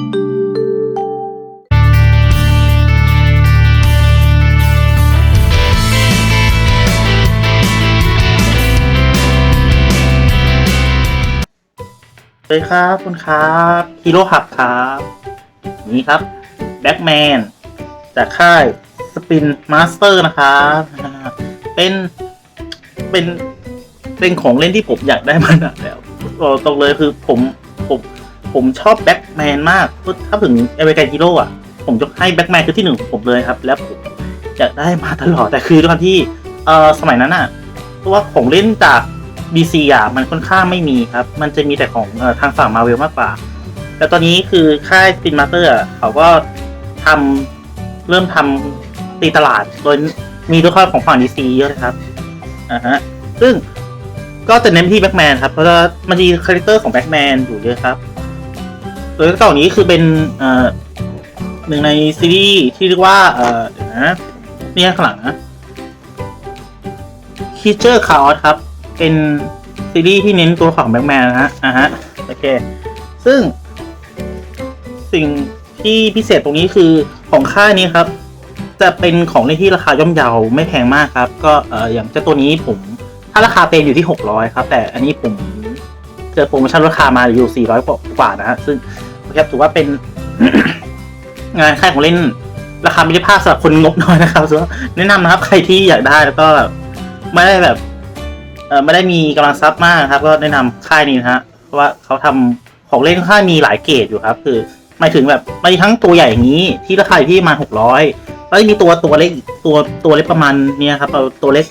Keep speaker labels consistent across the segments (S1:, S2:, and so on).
S1: สวัสดีครับคุณครับฮีโร่หับครับ นี่ครับแบ็กแมนจากค่ายสปินมาสเตอร์นะครับเป็นเป็นเป็นของเล่นที่ผมอยากได้มานานแล้วบอกตรงเลยคือผม ผมชอบแบ็กแมนมาก ถ้าถึงเอเวอร์กฮีโร่อะผมจะให้แบ็กแมนคือที่หนึ่งของผมเลยครับ แล้วผมอยากได้มาตลอด แต่คือด้วยความที่เออสมัยนั้นอะตัวของเล่นจาก DC อะมันค่อนข้างไม่มีครับ มันจะมีแต่ของอทางฝั่งมาเวลมากกว่า แต่ตอนนี้คือค่าย Spin Master อะเขาก็ทำเริ่มทำตีตลาดโดยมีตัวละครของฝั่ง DC เยอะเลยครับอ่าฮะซึ่งก็จะเน้นที่แบ็กแมนครับ เพราะว่ามันมีคาแรคเตอร์ของแบ็กแมนอยู่เยอะครับ โดยเก่านี้คือเป็นเอ่อหนึ่งในซีรีส์ที่เรียกว่าเอ่อเดี๋ยวนะนี่ข้างหลังนะ Creature Chaos ครับ เป็นซีรีส์ที่เน้นตัวของแบ็กแมนนะฮะอ่าฮะโอเค ซึ่ง สิ่งที่พิเศษตรงนี้คือของค่ายนี้ครับ จะเป็นของเล่นที่ราคาย่อมเยาไม่แพงมากครับ ก็เอ่ออย่างเจ้าตัวนี้ผม ถ้าราคาเต็มอยู่ที่ 600 ครับ แต่อันนี้ผมเจอโปรโมชั่นราคามาอยู่ 400 กว่ากว่านะฮะซึ่ง ครับถือว่าเป็น งานค่ายของเล่น ราคาม่ได้พลาดสำหรับคนงบน้อยนะครับซึ่งแนะนำนะครับใครที่อยากได้แล้วก็ไม่ได้แบบเออไม่ได้มีกำลังทรัพย์มากครับ ก็แนะนำค่ายนี้นะฮะเพราะว่าเขาทำของเล่นค่ายมีหลายเกรดอยู่ครับ คือหมายถึงแบบมีทั้งตัวใหญ่อย่างนี้ที่ราคาอยู่ที่ประมาณหกร้อยแล้วจะมีตัวตัวเล็กตัวตัวเล็กประมาณเนี้ยครับตัวเล็ก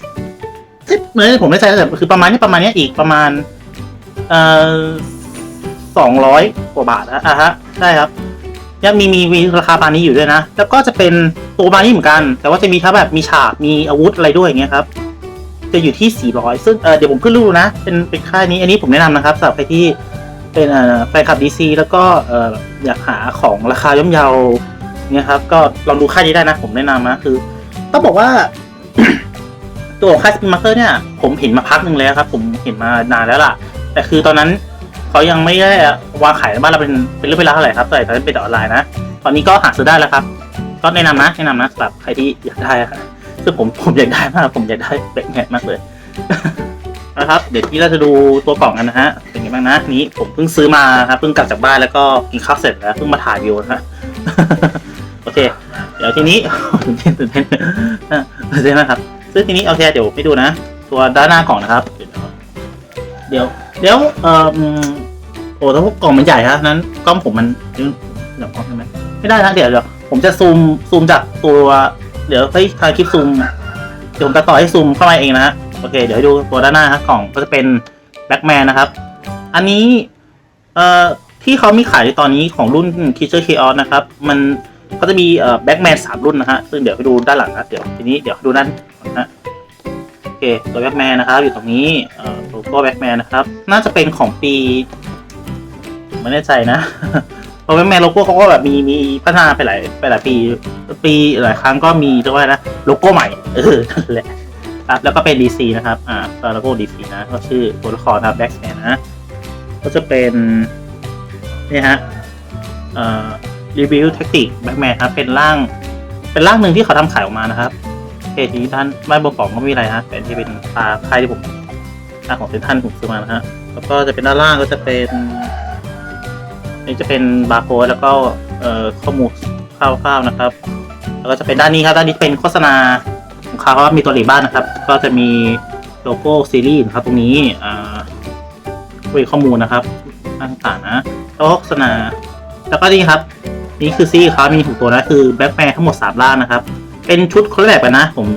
S1: เอ๊ะเหมือนผมไม่ใช่แต่คือประมาณนี้ประมาณนี้อีกประมาณ เอ่อ สองร้อยกว่าบาทนะอะฮะได้ครับยังมีมีมีราคาประมาณนี้อยู่ด้วยนะ แล้วก็จะเป็นตัวประมานี้เหมือนกัน แต่ว่าจะมีทั้งแบบมีฉากมีอาวุธอะไรด้วยอย่างเงี้ยครับ จะอยู่ที่ 400 ซึ่งเอ่อเดี๋ยวผมขึ้นรูปนะ เป็นเป็นค่ายนี้อันนี้ผมแนะนำนะครับสำหรับใครที่เป็นแฟนคลับ DC แล้วก็เอออยากหาของราคาย่อมเยาเนี่ยครับ ก็ลองดูค่ายนี้ได้นะ ผมแนะนำนะคือต้องบอกว่าตัวของค่ายสปินมาสเตอร์เนี่ย ผมเห็นมาพักหนึ่งแล้วครับ ผมเห็นมานานแล้วล่ะ แต่คือตอนนั้น เขายังไม่ได้วางขายในบ้านเราเป็นเป็นเรื่องเวลาเท่าไหร่ครับแต่ตอนนั้เป็นออนไลน์นะ ตอนนี้ก็หาซื้อได้แล้วครับ ก็แนะนำนะแนะนำนะสำหรับใครที่อยากได้ครับซึ่งผมผมอยากได้มากผมอยากได้แบล็กแมนมากเลยนะครับเดี๋ยวที่เราจะดูตัวกล่องกันนะฮะเป็นยังไงบ้างนะนี้ผมเพิ่งซื้อมาครับเพิ่งกลับจากบ้านแล้วก็กินข้าวเสร็จแล้วเพิ่งมาถ่ายวิวนะฮะโอเค เดี๋ยวทีนี้ตื่นเต้นตื่นเต้นตื่นเต้นนะครับซึ่งทีนี้โอเคเดี๋ยวไปดูนะ ตัวด้านหน้ากล่องนะครับ เดี๋ยว เดี๋ยวเอ่อโอ้ถ้าพวกกล่องมันใหญ่ครับนั้นกล้องผมมันเดี๋ยวกล้องใช่ไหมไม่ได้นะเดี๋ยวเดี๋ยวผมจะซูมซูมจากตัวเดี๋ยวให้ทางคลิปซูมเดี๋ยวผมจะต่อให้ซูมเข้ามาเองนะฮะโอเค เดี๋ยวให้ดูตัวด้านหน้าครับกล่องก็จะเป็นแบ็กแมนนะครับ อันนี้เอ่อที่เขามีขายในตอนนี้ของรุ่น k i s h e r Chaos นะครับ มันก็จะมีเอ่อแบ็กแมนสามรุ่นนะฮะซึ่งเดี๋ยวไปดูด้านหลังนะเดี๋ยวทีนี้เดี๋ยวดูด้านนนะโอเคตัวแบ็กแมนนะครับอยู่ตรงนี้เอ่อ ลโก้แบ็กแมนนะครับ น่าจะเป็นของปีไม่แน่ใจนะเพราะแบ็กแมนโลโก้เขาก็แบบมีมีพัฒนาไปหลายไปหลายปี ปีหลายครั้งก็มีเรียกว่าอะไรนะโลโก้ใหม่เออแหละครับแล้วก็เป็น DC นะครับ อ่าโลโก้ DC นะ ก็ชื่อตัวละครนะครับแบ็กแมนนะ ก็จะเป็นนี่ฮะเอ่อรีวิวแท็กติกแบ็กแมนครับ เป็นร่าง เป็นร่างหนึ่งที่เขาทำขายออกมานะครับเคทีนี้ท่านไม่บนกล่องก็ไม่มีอะไรฮะเป็นที่เป็นตาค่ายที่ผม ตาของเซนท่านผมซื้อมานะฮะ แล้วก็จะเป็นด้านล่างก็จะเป็นนี่จะเป็นบาร์โค้ดแล้วก็เอ่อข้อมูลคร่าวๆนะครับ แล้วก็จะเป็นด้านนี้ครับด้านนี้เป็นโฆษณาของเขาว่ามีตัวหลีบ้านนะครับ ก็จะมีโลโก้ซีรีส์นะครับ ตรงนี้อ่าคุยข้อมูลนะครับต่างๆนะแล้วโฆษณา แล้วก็นี่ครับ นี่คือซีรีส์เขามีถูกตัวนะคือแบ็กแมนทั้งหมดสามล่างนะครับ เป็นชุดคนละแบบกันนะ ผม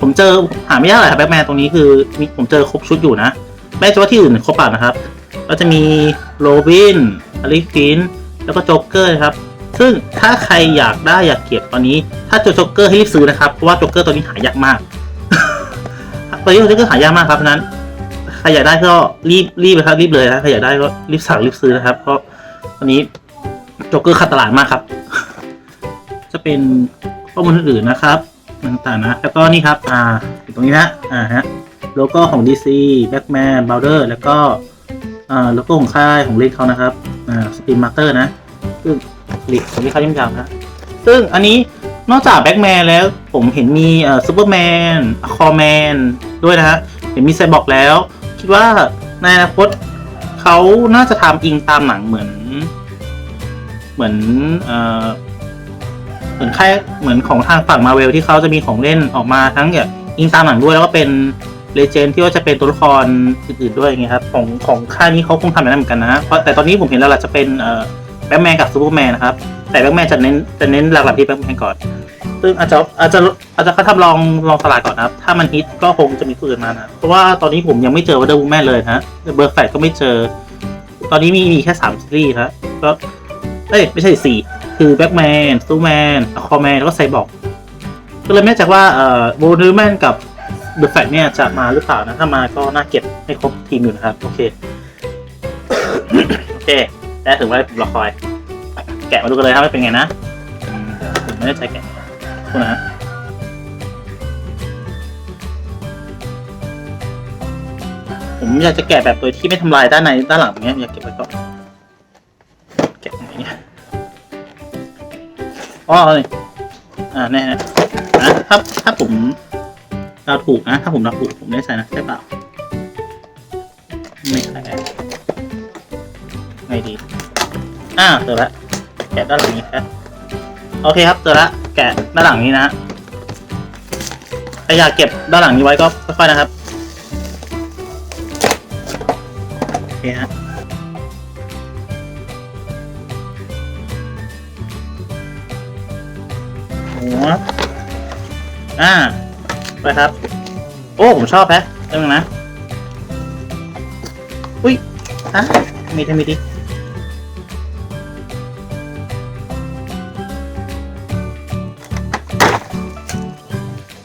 S1: ผมเจอหาไม่ยากเลยครับแบ็กแมนตรงนี้คือมีผมเจอครบชุดอยู่นะไม่ใช่ว่าที่อื่นครบอะนะครับ ก็จะมีโรบินอลิฟินแล้วก็โจ๊กเกอร์นะครับ ซึ่งถ้าใครอยากได้อยากเก็บตอนนี้ ถ้าเจอโจ๊กเกอร์ให้รีบซื้อนะครับ เพราะว่าโจ๊กเกอร์ตัวนี้หายากมากตอนนี้โจ๊กเกอร์หายากมากครับเพราะนั้นใครอยากได้ก็รีบรีบเลยครับรีบเลยนะใครอยากได้ก็รีบสั่งรีบซื้อนะครับ เพราะตอนนี้โจ๊กเกอร์ขาดตลาดมากครับ จะเป็นข้อมูลอื่นๆนะครับ ต่างๆนะ แล้วก็นี่ครับ อ่าอยู่ตรงนี้นะ อ่าฮะ โลโก้ของ DC Batman b o w d e r แล้วก็ อ่า โลโก้ของค่ายของเล่นเขานะครับ อ่า Spin Master นะ ซึ่งหลีกผมที่เขาย่ำยาวนะ ซึ่งอันนี้นอกจากแบ็กแมนแล้วผมเห็นมีเอ่อซูเปอร์แมนคอแมนด้วยนะฮะ เห็นมีไซบอร์กแล้ว คิดว่าในอนาคตเขาน่าจะทำอิงตามหนังเหมือน เหมือนเอ่อ เหมือนค่ายเหมือนของทางฝั่งมาเวลที่เขาจะมีของเล่นออกมาทั้งแบบอิงตามหนังด้วยแล้วก็เป็นเลเจนด์ที่ว่าจะเป็นตัวละครอื่นๆด้วยอย่างเงี้ยครับของของค่ายนี้เขาคงทำอย่างนั้นเหมือนกันนะฮะเพราะแต่ตอนนี้ผมเห็นแล้วล่ะจะเป็นเอ่อแบ็กแมนกับซูเปอร์แมนนะครับแต่แบ็กแมนจะเน้นจะเน้นหลักๆที่แบ็กแมนก่อน ซึ่งอาจจะอาจจะอาจจะเขาทำลองลองตลาดก่อนนะครับ ถ้ามันฮิตก็คงจะมีตัวอื่นมานะเพราะว่าตอนนี้ผมยังไม่เจอวั d เดอร์ m ูแมนเลยนะฮะเบอร์แฟก็ไม่เจอ ตอนนี้มีมีแค่สามซีรีส์ครับก็เอ้ยไม่ใช่สี่ คือแบ็กแมนซูแมนคอแมนแล้วก็ไซบอร์กก็เลยไม่แน่ใจว่าเอ่อโบนูแมนกับเดอะแฟเนี่ยจะมาหรือเปล่านะ ถ้ามาก็น่าเก็บให้ครบทีมอยู่นะครับ โอเค โอเคได้ถึงเวลาผมรอคอย แกะมาดูกันเลยครับว่าเป็นไงนะผมไม่ได้ใจแกะคุณนะฮะผมอยากจะแกะแบบโดยที่ไม่ทำลายด้านในด้านหลังอย่างเงี้ยอยากเก็บไว้ก่อน อ๋อนี่อ่าแน่นะถ้าถ้าผมเราถูกนะ ถ้าผมเราถูก ผมได้ใส่นะใช่เปล่า ไม่ใช่ไงดี อ่าเจอแล้วแกะด้านหลังนี้ครับ โอเคครับเจอแล้วแกะด้านหลังนี้นะฮะใครอยากเก็บด้านหลังนี้ไว้ก็ค่อยๆนะครับ โอเคฮะ อ่าไปครับ โอ้ ผมชอบแพ้เรื่องนะ อุ้ยอะมีทมีดิ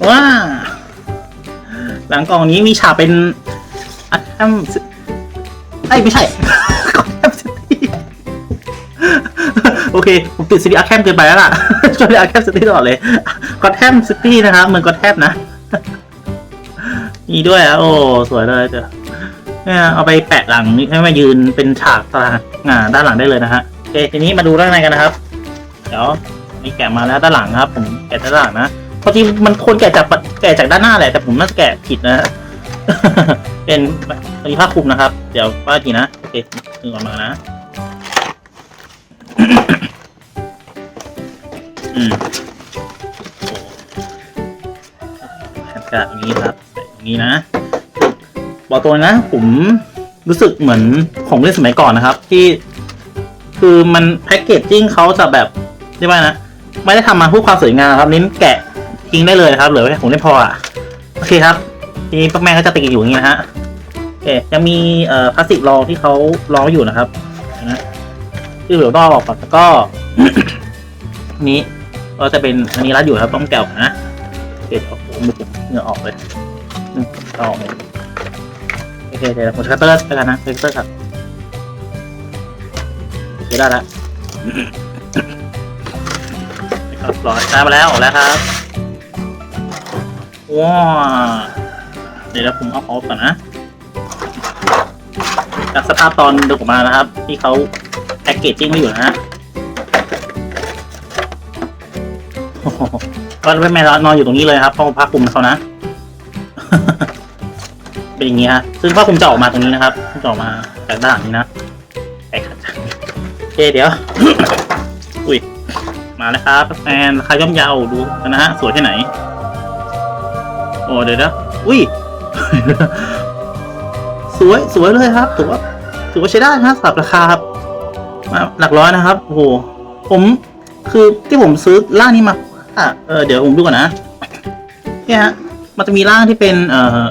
S1: ว้า หลังกล่องนี้มีฉากเป็นอัคแฮมไอ้ไม่ใช่ โอเค ผมติดซีรีส์อาร์แคมเกินไปแล้วล่ะช่วยอาร์แคมซิตี้ตลอดเลยกอแทมซิตี้นะครับเหมือนกอแทมนะมีด้วยอะโอ้สวยเลยเจ้ะเนี่ยเอาไปแปะหลังนี่ให้มายืนเป็นฉากตารางงาด้านหลังได้เลยนะฮะโอเคทีนี้มาดูด้านในกันนะครับ เดี๋ยวนี่แกะมาแล้วด้านหลังครับ ผมแกะด้านหลังนะพอดีมันควรแกะจากแกะจากด้านหน้าแหละแต่ผมน่าจะแกะผิดนะฮะเป็นมีผ้าคลุมนะครับ เดี๋ยวว่าทีนะโอเคดึงออกมานะ อืมโอ้แผ่นกระดาษตรงนี้ครับใส่ตรงนี้นะ บอกตัวนะ ผมรู้สึกเหมือนของเล่นสมัยก่อนนะครับ ที่คือมันแพ็กเกจจิ้งเขาจะแบบเรียกว่านะ ไม่ได้ทำมาเพื่อความสวยงามครับเน้นแกะทิ้งได้เลยครับเหลือไว้ผมได้พออะโอเคครับทีนี้ป้าแม่ก็จะติดอยู่อย่างนี้นะฮะโอเคยังมีเอ่อพลาสติกรองที่เขารองอยู่นะครับนะที่เหลือนอออกก่อนแล้วก็นี้ ก็จะเป็นอันนี้รัดอยู่ครับต้องแกะออกนะเคเดี๋ยวผมมือผมเหงื่อออกเลยอืมเอาออกเลยโอเคเดี๋ยวผมใช้คัตเตอร์แล้วกันนะคัตเตอร์ครับโอเคได้แล้วครับรอได้มาแล้วออกแล้วครับว้าเดี๋ยวผมเอาออกก่อนนะจากสภาพตอนดินออกมานะครับ ที่เขาแพ็กเกจจิ้งไว้อยู่นะฮะ ก็ไม่แม่นอนอยู่ตรงนี้เลยครับห้องผ้าคลุมเขานะเป็นอย่างนี้ฮะซึ่งผ้าคลุมจะออกมาตรงนี้นะครับจะออกมาจากด้านหลังนี้นะไอ้ขัดจังโอเคเดี๋ยว อุ้ยมาแล้วครับแฟนราคาย่อมเยาวดูนะฮะสวยแค่ไหน โอ้เดี๋ยวนะอุ้ยสวยสวยเลยครับถือว่าถือว่าใช้ได้นะสำหรับราคาครับมาหลักร้อยนะครับโอ้โหผมคือที่ผมซื้อร่างนี้มา อะเออเดี๋ยวผมดูก่อนนะเนี่ยฮะมันจะมีร่างที่เป็นเอ่อ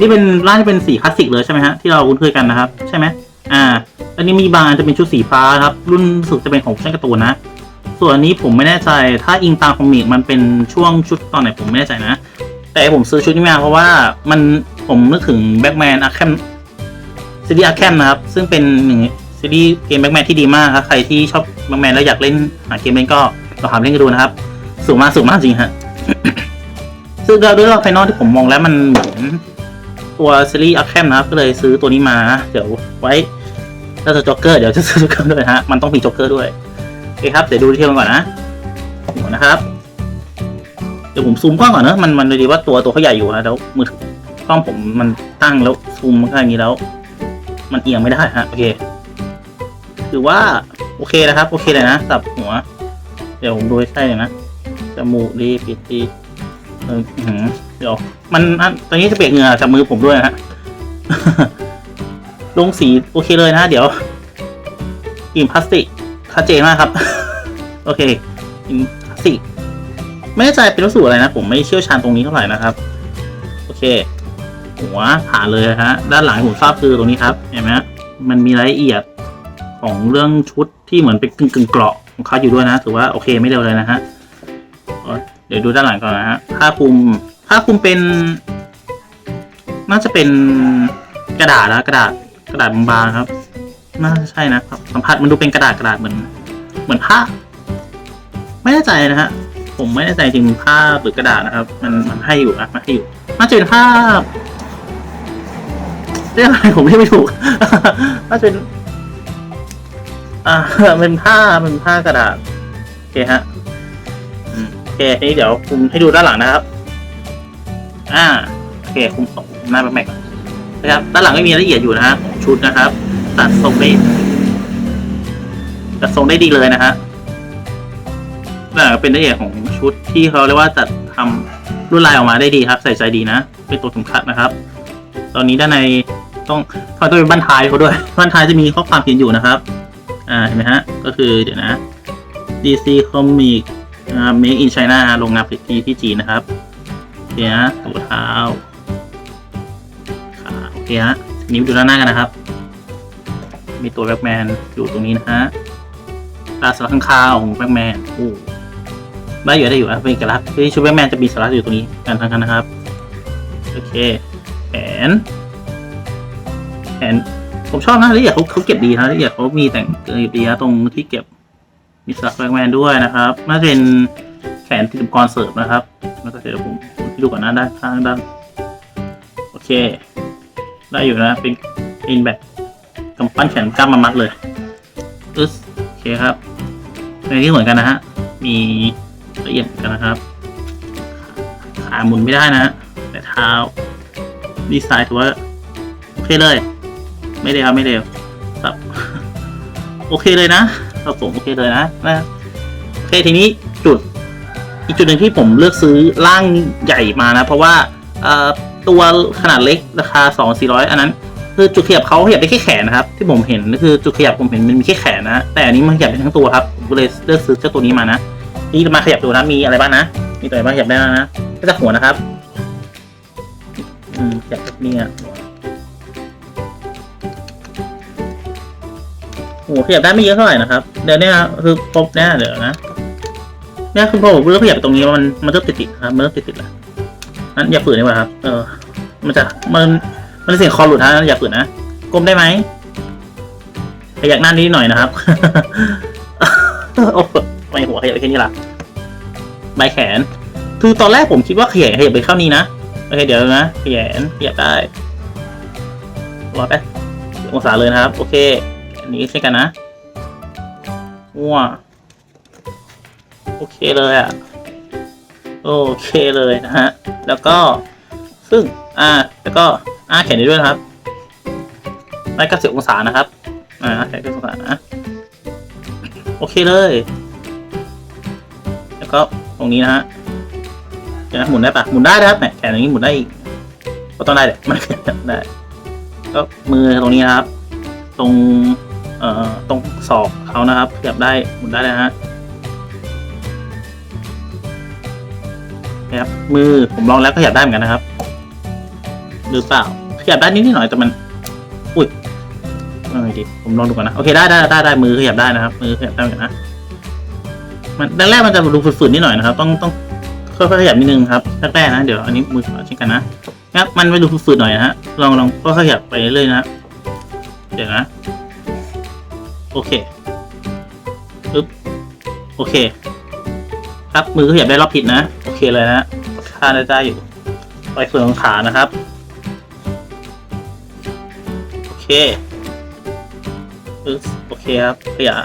S1: นี่เป็นร่างที่เป็นสีคลาสสิกเลยใช่ไหมฮะที่เราคุ้นเคยกันนะครับ ใช่ไหมอ่า อันนี้มีบางอันจะเป็นชุดสีฟ้าครับ รุ่นสึกจะเป็นของช่างการ์ตูนนะ ส่วนอันนี้ผมไม่แน่ใจถ้าอิงตามคอมิกมันเป็นช่วงชุดตอนไหนผมไม่แน่ใจนะ แต่ผมซื้อชุดนี้มาเพราะว่ามันผมนึกถึงแบ็กแมนอาร์แคมซีรีส์อาร์แคมนะครับ ซึ่งเป็นหนึ่งซีรีส์เกมแบ็กแมนที่ดีมากครับใครที่ชอบแบ็กแมนแล้วอยากเล่นหาเกมเล่นก็ ลองหาเล่นกันดูนะครับ สูงมากสูงมากจริงฮะ ซึ่งด้วยภายนอกที่ผมมองแล้วมันเหมือนตัวซีรีส์อาร์แคมนะครับ ก็เลยซื้อตัวนี้มา เดี๋ยวไว้ถ้าจะจ็อกเกอร์เดี๋ยวจะซื้อจ็อกเกอร์ด้วยฮะ มันต้องมีจ็อกเกอร์ด้วยโอเคครับ เดี๋ยวดูที่มันก่อนนะหัวนะครับ เดี๋ยวผมซูมกล้องก่อนเนอะมันมันดีว่าตัวตัวเขาใหญ่อยู่นะแล้วมือถือกล้องผมมันตั้งแล้วซูมมันก็อย่างนี้แล้ว มันเอียงไม่ได้ฮะโอเคถือว่าโอเคนะครับ โอเคเลยนะสับหัว เดี๋ยวผมดูให้ใช่เลยนะจมูกดีปิดดีเออเดี๋ยว มันตอนนี้จะเปียกเหงื่อจากมือผมด้วยนะฮะลงสีโอเคเลยนะ เดี๋ยวกลิ่นพลาสติกชัดเจนมากครับ โอเคกลิ่นพลาสติกไม่แน่ใจเป็นวัสดุอะไรนะ ผมไม่เชี่ยวชาญตรงนี้เท่าไหร่นะครับ โอเค หัวผ่านเลยฮะ ด้านหลังผมชอบคือตรงนี้ครับ เห็นไหมมันมีรายละเอียดของเรื่องชุดที่เหมือนเป็นกึ่งกึ่งๆเกราะ ของเขาอยู่ด้วยนะถือว่าโอเคไม่เร็วเลยนะฮะเดี๋ยวดูด้านหลังก่อนนะฮะผ้าคลุมผ้าคลุมเป็น น่าจะเป็นกระดาษนะกระดาษกระดาษบางๆครับ น่าจะใช่นะครับสัมผัสมันดูเป็นกระดาษกระดาษเหมือน เหมือนผ้า ไม่แน่ใจนะฮะผมไม่แน่ใจจริงผ้าหรือกระดาษนะครับ มันมันให้อยู่นะมันให้อยู่น่าจะเป็นผ้าเรียกอะไรผมเรียกไม่ถูกน่าจะเป็น อ่าเป็นผ้าเป็นผ้ากระดาษโอเคฮะอืมโอเคทีนี้เดี๋ยวคุมให้ดูด้านหลังนะครับ อ่าโอเคคุมสองหน้าแม็กๆก่อนนะครับด้านหลังไม่มีรายละเอียดอยู่นะฮะชุดนะครับ ตัดทรงได้ตัดทรงได้ดีเลยนะฮะน่าเป็นรายละเอียดของชุดที่เขาเรียกว่าจัดทำลวดลายออกมาได้ดีครับ ใส่ใจดีนะ เป็นตัวถุงขัดนะครับ ตอนนี้ด้านในต้องเขาต้องเป็นบั้นท้ายเขาด้วยบั้นท้ายจะมีข้อความเขียนอยู่นะครับ อ่าเห็นไหมฮะ ก็คือเดี๋ยวนะ DC Comic อ่า Make in China โรงงานผลิตที่ที่จีนนะครับโอเคฮะตัวเท้าขาโอเคฮะทีนี้ดูด้านหน้ากันนะครับ มีตัวแบ็กแมนอยู่ตรงนี้นะฮะตาสลักข้างคาวของแบ็กแมนโอ้ได้อยู่ได้อยู่นะเป็นเอกลักษณ์ที่ชุดแบ็กแมนจะมีสลักอยู่ตรงนี้กันทั้งนั้นนะครับ โอเคแขนแขน ผมชอบนะละเอียดเขาเขาเก็บดีนะละเอียดเขามีแต่งเก็บดีนะตรงที่เก็บมีสลักแบ็กแมนด้วยนะครับน่าจะเป็นแขนที่อุปกรณ์เสริมนะครับแล้วก็เดี๋ยวผมดูก่อนนะด้านข้างด้านโอเค ได้อยู่นะเป็นเป็นแบบกำปั้นแขนกล้ามมามัดเลยอึ๊สโอเคครับในที่เหมือนกันนะฮะมีละเอียดเหมือนกันนะครับขาหมุนไม่ได้นะแต่เท้าดีไซน์ถือว่าโอเคเลย ไม่เร็วไม่เร็วครับ โอเคเลยนะครับผมโอเคเลยนะนะโอเคทีนี้จุด อีกจุดหนึ่งที่ผมเลือกซื้อร่างใหญ่มานะ เพราะว่าตัวขนาดเล็กราคาสองสี่ร้อยอันนั้น คือจุดขยับเขาขยับได้แค่แขนนะครับ ที่ผมเห็นก็คือจุดขยับผมเห็นมันมีแค่แขนนะ แต่อันนี้มันขยับได้ทั้งตัวครับผมก็เลยเลือกซื้อเจ้าตัวนี้มานะนี่มาขยับดูนะมีอะไรบ้างนะมีตัวไหนบ้างขยับได้บ้างนะก็จะหัวนะครับ อืมขยับแบบนี้อะ หัวขยับได้ไม่เยอะเท่าไหร่นะครับ เดี๋ยวเนี้คือครบแน่เดี๋ยวนะเนี่ยคือพอผมเริ่มขยับตรงนี้มันมันเริ่มติดติดๆครับมันเริ่มติดติดๆแล้วนั้นอย่าฝืนดีกว่าครับ เออ มันจะมันมันเสียงคอหลุดฮะอย่าฝืนนะก้มได้ไหมขยักหน้านิดหน่อยนะครับโอ้ไม่หัวขยับไปแค่นี้ละใบแขน คือตอนแรกผมคิดว่าขยับขยับไปเข้านี้นะโอเคเดี๋ยวนะขยันขยับได้รอแป๊บองศาเลยนะครับ โอเค นนี้เช่กันนะว้าโอเคเลยอะ โอเคเลยนะฮะ แล้วก็ ซึ่ง อ่า แล้วก็ อ่าแขนนี้ด้วยนะครับได้เก้าสิบองศานะครับ อ่าแขนเก้าสิบองศานะ โอเคเลย แล้วก็ตรงนี้นะฮะเดี๋ยวนะหมุนได้ปะหมุนได้นะครับแหมแขนอย่างนี้หมุนได้อีกก็ต้องได้แหละมันได้ ก็มือตรงนี้นะครับ ตรง ตรงศอกเขานะครับขยับได้หมุนได้เลยฮะครับมือผมลองแล้วก็ขยับได้เหมือนกันนะครับ หรือเปล่าขยับได้นิดหน่อยแต่มันอุ้ยเอาไงดีผมลองดูก่อนนะโอเคได้ได้ได้ได้มือขยับได้นะครับ มือขยับได้เหมือนกันนะมันแรกๆมันจะดูฝืดๆนิดหน่อยนะครับ ต้องต้องค่อยๆขยับนิดนึงครับแรกๆนะเดี๋ยวอันนี้มือขวาเช่นกันนะนะครับมันไปดูฝืดๆหน่อยนะฮะลองลองค่อยๆขยับไปเรื่อยๆนะเดี๋ยวนะ โอเคปึ๊บโอเค ครับมือขยับได้รอบผิดนะ โอเคเลยนะค่าได้ได้อยู่ไปส่วนของขานะครับ โอเคปึ๊บโอเคครับขยับ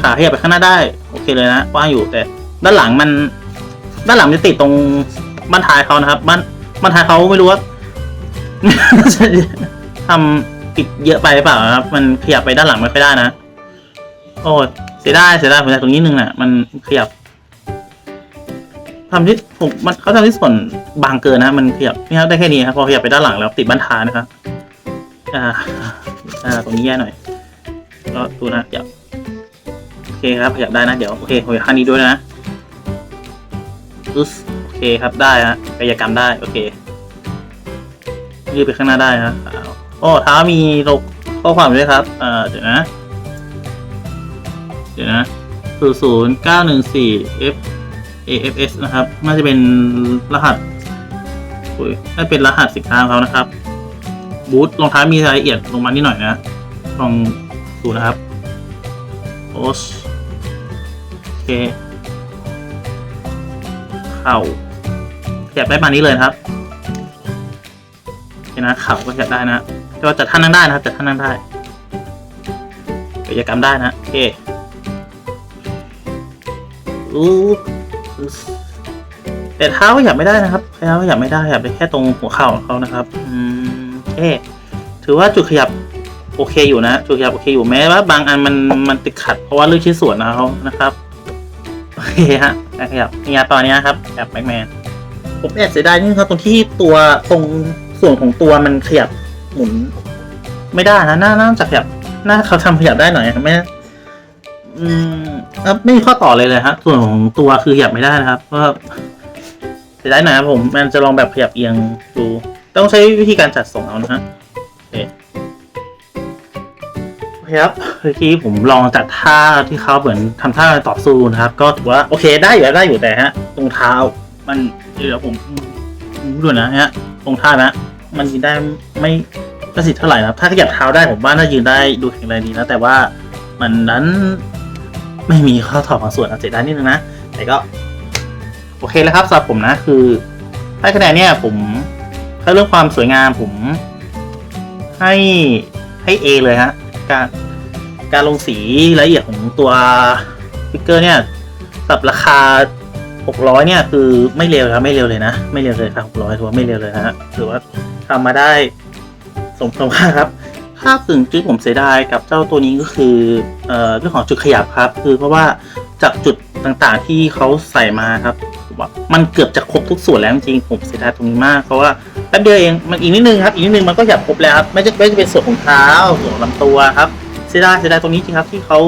S1: ขาขยับไปข้างหน้าได้ โอเคเลยนะว่างอยู่แต่ด้านหลังมัน ด้านหลังจะติดตรงบ้านท้ายเขานะครับบ้านบ้านท้ายเขาไม่รู้ว่าทำ ติดเยอะไปหรือเปล่าครับ มันขยับไปด้านหลังไม่ค่อยได้นะ โอ้เสียดายเสียดายผมอยากตรงนี้นึงอะ มันขยับทำที่ผมมันเขาทำที่ส่วนบางเกินนะมันขยับนี่ครับได้แค่นี้ครับพอขยับไปด้านหลังแล้วติดบ้านท้ายนะครับอ่าอ่าตรงนี้แย่หน่อยก็ดูนะขยับโอเคครับขยับได้นะเดี๋ยวโอเคผมอยากข้างนี้ด้วยนะอึ๊สโอเคครับได้ฮะกายกรรมได้โอเคยืดไปข้างหน้าได้นะ โอ้ท้ามีลกข้อความด้วยครับ เอ่อเดี๋ยวนะ เดี๋ยวนะศูนย์ศูนย์เก้าหนึ่งสี่ F AFS นะครับ น่าจะเป็นรหัสอุ้ยน่าเป็นรหัสสินค้าของเขานะครับ บูทรองเท้ามีรายละเอียดลงมานิดหน่อยนะลองดูนะครับโอสโอเค เข่าขยับได้มานี้เลยครับโอเคนะเข่าก็ขยับได้นะ แต่ว่าจัดท่านั่งได้นะครับจัดท่านั่งได้กิจกรรมได้นะโอเคอู้แต่เท้าขยับไม่ได้นะครับเท้าขยับไม่ได้ขยับได้แค่ตรงหัวเข่าของเขานะครับอืมโอเคถือว่าจุดขยับโอเคอยู่นะจุดขยับโอเคอยู่แม้ว่าบางอันมันมันติดขัดเพราะว่าเลือกชิ้นส่วนนะเขานะครับโอเคฮะการขยับนี่ตอนนี้ครับขยับแบ็กแมนผมแอบเสียดายนิดนึงครับตรงที่ตัวตรงส่วนของตัวมันขยับ หมุน ไม่ได้นะน่าน่าจะขยับน่าเขาทำขยับได้หน่อยครับไม่อืมไม่มีข้อต่อเลยเลยฮะส่วนของตัวคือขยับไม่ได้นะครับเพราะว่าเสียดายหน่อยครับผม มันจะลองแบบขยับเอียงดูต้องใช้วิธีการจัดส่งเอานะฮะโอเคครับเมื่อกี้ผมลองจัดท่าที่เขาเหมือนทำท่าต่อสู้นะครับ ก็ถือว่าโอเคได้อยู่ได้อยู่แต่ฮะ ตรงเท้า มันเดี๋ยวผมดูนะฮะตรงท่านะ มันยืนได้ไม่ประสิทธิ์เท่าไหร่นะครับ ถ้าขยับเท้าได้ผมว่าน่ายืนได้ดูแข็งแรงดีนะ แต่ว่ามันนั้นไม่มีข้อถอดบางส่วนอาจจะได้นิดนึงนะ แต่ก็ โอเคแล้วครับสำหรับผมนะคือให้คะแนนเนี่ยผมถ้าเรื่องความสวยงามผมให้ให้ A เลยฮะการการลงสีละเอียดของตัวฟิกเกอร์เนี่ยสับราคา 600 เนี่ย คือไม่เร็วครับไม่เร็วเลยนะ ไม่เร็วเลยครับ600ถือว่าไม่เร็วเลยนะฮะถือว่า ทำมาได้สมสมค่าครับภาพสิ่งที่ผมเสียดายกับเจ้าตัวนี้ก็คือเอ่อเรื่องของจุดขยับครับ คือเพราะว่าจากจุดต่างๆที่เขาใส่มาครับผมว่ามันเกือบจะครบทุกส่วนแล้วจริงผมเสียดายตรงนี้มากเพราะว่าแป๊บเดียวเองมันอีกนิดนึงครับอีกนิดนึงมันก็ขยับครบแล้วครับไม่จะไม่จะเป็นส่วนของเท้าส่วนของลำตัวครับเสียดายเสียดายตรงนี้จริงครับที่เขา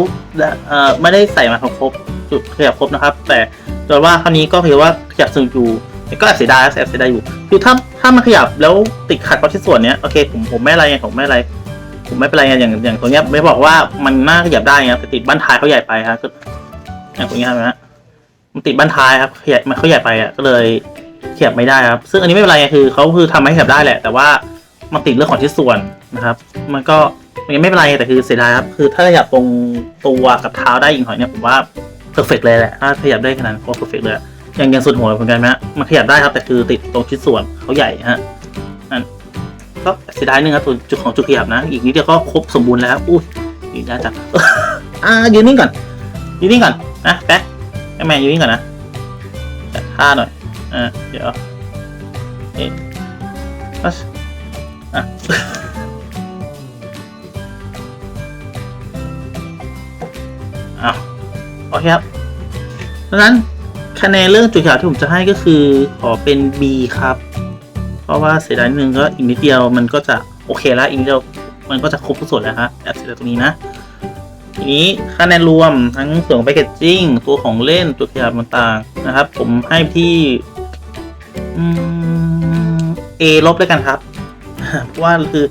S1: เอ่อไม่ได้ใส่มาครบจุดขยับครบนะครับ แต่แต่ว่าคราวนี้ก็เพียงว่าขยับซึงอยู่ ก็แอบเสียดายแอบเสียดายอยู่ คือถ้าถ้ามันขยับแล้วติดขัดกับที่ส่วนเนี้ยโอเคผมผมไม่อะไรไงผมไม่อะไร ผมไม่เป็นไรไงอย่างอย่างตัวเนี้ยไม่บอกว่ามันน่าขยับได้ไงแต่ติดบ้านท้ายเขาใหญ่ไปครับก็อย่างตัวเนี้ยครับนะมันติดบ้านท้ายครับขยับมันเขาใหญ่ไปอะก็เลยขยับไม่ได้ครับ ซึ่งอันนี้ไม่เป็นไรไงคือเขาคือทำให้ขยับได้แหละ แต่ว่ามันติดเรื่องของที่ส่วนนะครับ มันก็มันยังไม่เป็นไรแต่คือเสียดายครับคือถ้าขยับตรงตัวกับเท้าได้อีกหน่อยเนี่ยผมว่าเพอร์เฟกเลยแหละถ้าขยับได้ขนาดนั้นก็เพอร์เฟกเลย ย่างย่างส่วนหัวเหมือนกันไหมฮะมันขยับได้ครับแต่คือติดตรงชิ้นส่วนเขาใหญ่ฮะนั่นก็เสียดายนึงครับตัวจุดของจุดขยับนะ อีกนิดเดียวก็ครบสมบูรณ์แล้วอุ้ยยืนได้จังอ่ายืนนิ่งก่อนยืนนิ่งก่อนนะแป๊ะแม่แม่ยืนนิ่งก่อนนะจัดท่าหน่อยอ่าเดี๋ยวเอ๊ะอะอะอ้าวโอเคครับดังนั้น คะแนนเรื่องจุดขยับที่ผมจะให้ก็คือขอเป็น B ครับ เพราะว่าเสียดายนิดนึงก็อีกนิดเดียวมันก็จะโอเคแล้วอีกนิดเดียวมันก็จะครบทุกส่วนแล้วฮะแอบเสียดายตรงนี้นะ ทีนี้คะแนนรวมทั้งส่วนของแพคเกจจิ้งตัวของเล่นตัวขยับต่างๆนะครับ ผมให้ที่อืม A ลบแล้วกันครับเพราะว่าคือ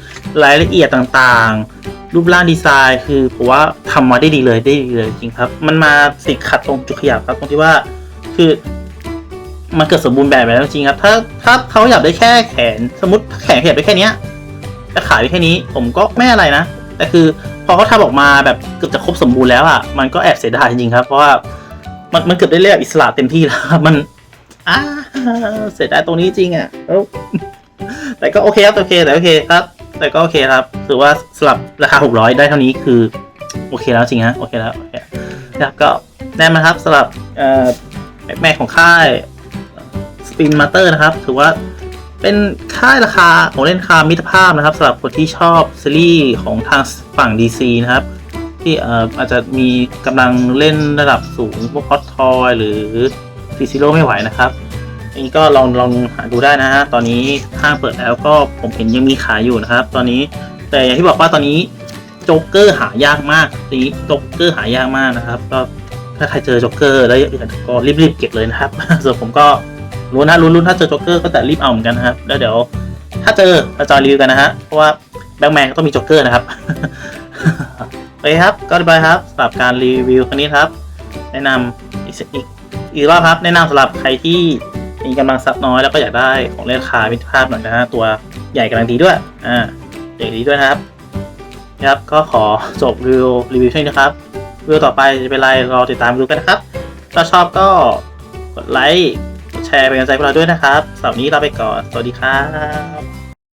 S1: รายละเอียดต่างๆ รูปร่างดีไซน์ คือผมว่าทำมาได้ดีเลยได้ดีเลยจริงครับ มันมาสิขัดตรงจุดขยับครับตรงที่ว่า คือ มันเกิดสมบูรณ์แบบไปแล้วจริงครับ ถ้าถ้าเขาอยากได้แค่แขน สมมติแขนขยับได้แค่เนี้ยและขายได้แค่นี้ ผมก็ไม่อะไรนะแต่คือพอเขาทำออกมาแบบเกือบจะครบสมบูรณ์แล้วอะมันก็แอบเสียดายจริงครับ เพราะว่ามันมันเกือบได้เรียกอิสระเต็มที่แล้วครับมันอ่าเสียดายตรงนี้จริงอะแต่ก็โอเคครับโอเคแต่โอเคครับ แต่ก็โอเคครับถือว่าสลับราคา 600 ได้เท่านี้คือ โอเคแล้วจริงฮะโอเคแล้วโอเคนะครับก็แน่นนะครับสำหรับเอ่อ แบ็กแมนของค่ายสปินมาเตอร์นะครับ ถือว่าเป็นค่ายราคาของเล่นราคามิตรภาพนะครับสำหรับคนที่ชอบซีรีส์ของทางฝั่ง DC นะครับ ที่อาจจะมีกำลังเล่นระดับสูงพวกพอตทอยหรือฟีซิโร่ไม่ไหวนะครับอันนี้ก็ลองลองหาดูได้นะฮะ ตอนนี้ห้างเปิดแล้วก็ผมเห็นยังมีขายอยู่นะครับ ตอนนี้แต่อย่างที่บอกว่าตอนนี้โจ๊กเกอร์หายากมากตีโจ๊กเกอร์หายากมากนะครับ ก็ ถ้าใครเจอโจ๊กเกอร์แล้วอยากก็รีบๆเก็บเลยนะครับ ส่วนผมก็รู้นะรู้ๆถ้าเจอโจ๊กเกอร์ก็แต่รีบเอาเหมือนกันนะครับ แล้วเดี๋ยว ถ้าเจอเราจะรีวิวกันนะฮะ เพราะว่าแบงค์แมนก็ต้องมีโจ๊กเกอร์นะครับโอเครับ ก็เรียบร้อยครับสำหรับการรีวิวครั้งนี้ครับ แนะนำอีกสักอีกอีกรอบครับ แนะนำสำหรับใครที่มีกำลังทรัพย์น้อยแล้วก็อยากได้ของเล่นราคามิตรภาพหน่อยนะฮะตัวใหญ่กำลังดีด้วย อ่าใหญ่ดีด้วยนะครับนะครับก็ขอจบรีวิวรีวิวช่นนี้นะครับ วิวต่อไปจะเป็นไรรอติดตามดูกันนะครับ ถ้าชอบก็กดไลค์กดแชร์เป็นกำลังใจพวกเราด้วยนะครับสำหรับนนี้ลาไปก่อน สวัสดีครับ